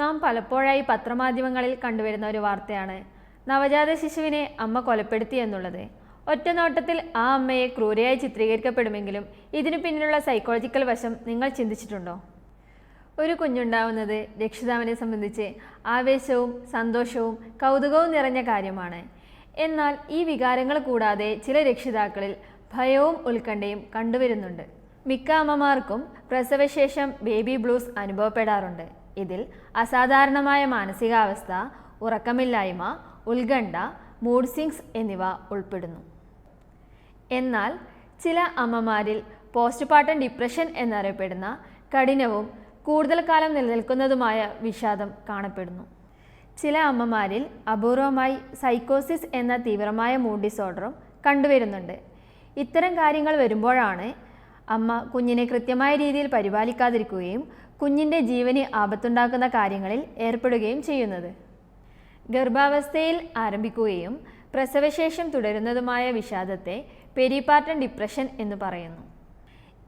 നാം പലപ്പോഴായി പത്രമാധ്യമങ്ങളിൽ കണ്ടുവരുന്ന ഒരു വാർത്തയാണ്. നവജാത ശിശുവിനെ അമ്മ കൊലപ്പെടുത്തി എന്നുള്ളത്. ഒറ്റ നോട്ടത്തിൽ ആ അമ്മയെ ക്രൂരയായി ചിത്രീകരിക്കപ്പെടുമെങ്കിലും ഇതിനു പിന്നിലുള്ള സൈക്കോളജിക്കൽ വശം നിങ്ങൾ ചിന്തിച്ചിട്ടുണ്ടോ? ഒരു കുഞ്ഞുണ്ടാവുന്നത് രക്ഷിതാവിനെ സംബന്ധിച്ച് ആവേശവും സന്തോഷവും കൗതുകവും നിറഞ്ഞ കാര്യമാണ്. എന്നാൽ ഈ വികാരങ്ങൾ കൂടാതെ ചില രക്ഷിതാക്കളിൽ ഭയവും ഉത്കണ്ഠയും കണ്ടുവരുന്നുണ്ട്. മിക്ക അമ്മമാർക്കും പ്രസവശേഷം ബേബി ബ്ലൂസ് അനുഭവപ്പെടാറുണ്ട്. ഇതിൽ അസാധാരണമായ മാനസികാവസ്ഥ ഉറക്കമില്ലായ്മ ഉത്കണ്ഠ മൂഡ് സിങ്സ് എന്നിവ ഉൾപ്പെടുന്നു. എന്നാൽ ചില അമ്മമാരിൽ പോസ്റ്റ്പാർട്ടം ഡിപ്രഷൻ എന്നറിയപ്പെടുന്ന കഠിനവും കൂടുതൽ കാലം നിലനിൽക്കുന്നതുമായ വിഷാദം കാണപ്പെടുന്നു. ചില അമ്മമാരിൽ അപൂർവമായി സൈക്കോസിസ് എന്ന തീവ്രമായ മൂഡ് ഡിസോർഡറും കണ്ടുവരുന്നുണ്ട്. ഇത്തരം കാര്യങ്ങൾ വരുമ്പോഴാണ് അമ്മ കുഞ്ഞിനെ കൃത്യമായ രീതിയിൽ പരിപാലിക്കാതിരിക്കുകയും കുഞ്ഞിന്റെ ജീവന് ആപത്തുണ്ടാക്കുന്ന കാര്യങ്ങളിൽ ഏർപ്പെടുകയും ചെയ്യുന്നത്. ഗർഭാവസ്ഥയിൽ ആരംഭിക്കുകയും പ്രസവശേഷം തുടരുന്നതുമായ വിഷാദത്തെ പെരിപാർട്ടൻ ഡിപ്രഷൻ എന്ന് പറയുന്നു.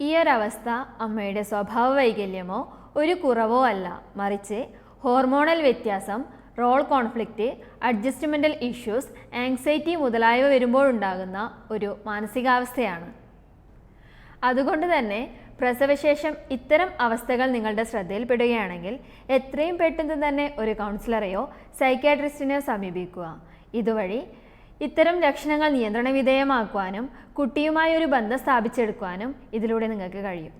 ഈ ഒരവസ്ഥ അമ്മയുടെ സ്വഭാവ വൈകല്യമോ ഒരു കുറവോ അല്ല. മറിച്ച് ഹോർമോണൽ വ്യത്യാസം role conflict adjustmental issues anxiety മുതലായവ വരുമ്പോഴുണ്ടാകുന്ന ഒരു മാനസികാവസ്ഥയാണ്. അതുകൊണ്ട് തന്നെ പ്രസവശേഷം ഇത്തരം അവസ്ഥകൾ നിങ്ങളുടെ ശ്രദ്ധയിൽപ്പെടുകയാണെങ്കിൽ എത്രയും പെട്ടെന്ന് തന്നെ ഒരു കൗൺസിലറെയോ സൈക്യാട്രിസ്റ്റിനെയോ സമീപിക്കുക. ഇതുവഴി ഇത്തരം ലക്ഷണങ്ങൾ നിയന്ത്രണ വിധേയമാക്കുവാനും കുട്ടിയുമായി ഒരു ബന്ധം സ്ഥാപിച്ചെടുക്കുവാനും ഇതിലൂടെ നിങ്ങൾക്ക് കഴിയും.